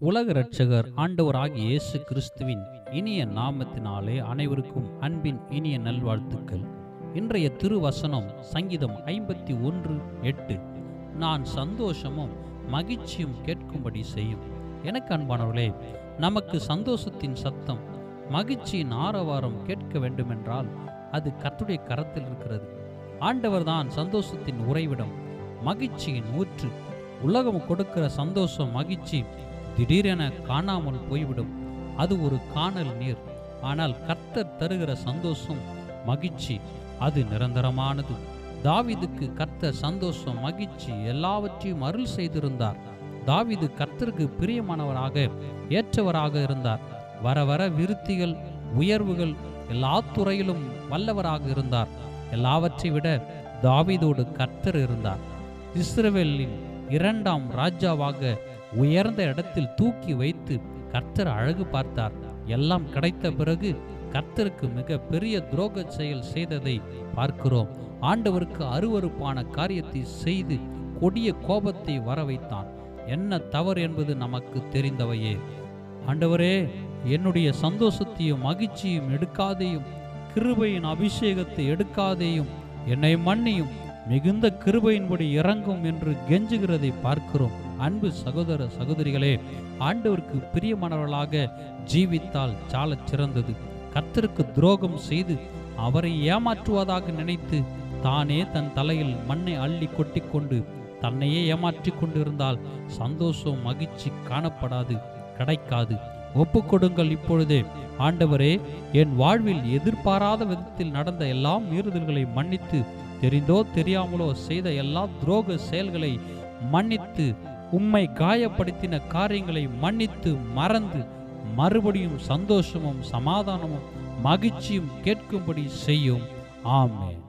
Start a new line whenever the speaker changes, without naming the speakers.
உலக இரட்சகர் ஆண்டவராகிய இயேசு கிறிஸ்துவின் இனிய நாமத்தினாலே அனைவருக்கும் அன்பின் இனிய நல்வாழ்த்துக்கள். இன்றைய திருவசனம் சங்கீதம் ஐம்பத்தி ஒன்று எட்டு. நான் சந்தோஷமும் மகிழ்ச்சியும் கேட்கும்படி செய்யும். எனக்கு அன்பானவர்களே நமக்கு சந்தோஷத்தின் சத்தம் மகிழ்ச்சியின் ஆரவாரம் கேட்க வேண்டுமென்றால் அது கத்துடைய கரத்தில் இருக்கிறது. ஆண்டவர்தான் சந்தோஷத்தின் உறைவிடம் மகிழ்ச்சியின் ஊற்று. உலகம் கொடுக்கிற சந்தோஷம் மகிழ்ச்சி திடீரென காணாமல் போய்விடும். அது ஒரு காணல் நீர். ஆனால் கர்த்தர் தருகிற சந்தோஷம் மகிழ்ச்சி அது நிரந்தரமானது. தாவிதுக்கு கர்த்தர் சந்தோஷம் மகிழ்ச்சி எல்லாவற்றையும் அருள் செய்திருந்தார். தாவிது கர்த்தருக்கு பிரியமானவராக ஏற்றவராக இருந்தார். வர வர விருத்திகள் உயர்வுகள் எல்லா துறையிலும் வல்லவராக இருந்தார். எல்லாவற்றை விட தாவிதோடு கர்த்தர் இருந்தார். இஸ்ரவேலின் இரண்டாம் ராஜாவாக உயர்ந்த இடத்தில் தூக்கி வைத்து கர்த்தர் அழகு பார்த்தார். எல்லாம் கிடைத்த பிறகு கர்த்தருக்கு மிக பெரிய துரோக செயல் செய்ததை பார்க்கிறோம். ஆண்டவருக்கு அருவருப்பான காரியத்தை செய்து கொடிய கோபத்தை வர வைத்தான் என்ன தவறு என்பது நமக்கு தெரிந்தவையே. ஆண்டவரே என்னுடைய சந்தோஷத்தையும் மகிழ்ச்சியும் எடுக்காதேயும் கிருபையின் அபிஷேகத்தை எடுக்காதேயும் என்னை மன்னியும் மிகுந்த கிருபையின்படி இறங்கும் என்று கெஞ்சுகிறதை பார்க்கிறோம். அன்பு சகோதர சகோதரிகளே ஆண்டவருக்கு பிரியமானவர்களாக ஜீவித்தால் சால சிறந்தது. கர்த்தருக்கு துரோகம் செய்து அவரை ஏமாற்றுவதாக நினைத்து தானே தன் தலையில் மண்ணை அள்ளி கொட்டிக்கொண்டு தன்னையே ஏமாற்றி கொண்டிருந்தால் சந்தோஷம் மகிழ்ச்சி காணப்படாது கிடைக்காது. ஒப்புக்கொடுங்கள் இப்பொழுதே. ஆண்டவரே என் வாழ்வில் எதிர்பாராத விதத்தில் நடந்த எல்லா மீறுதல்களை மன்னித்து தெரிந்தோ தெரியாமலோ செய்த எல்லா துரோக செயல்களை மன்னித்து உம்மை காயப்படுத்தின காரியங்களை மன்னித்து மறந்து மறுபடியும் சந்தோஷமும் சமாதானமும் மகிழ்ச்சியும் கேட்கும்படி செய்யும். ஆமே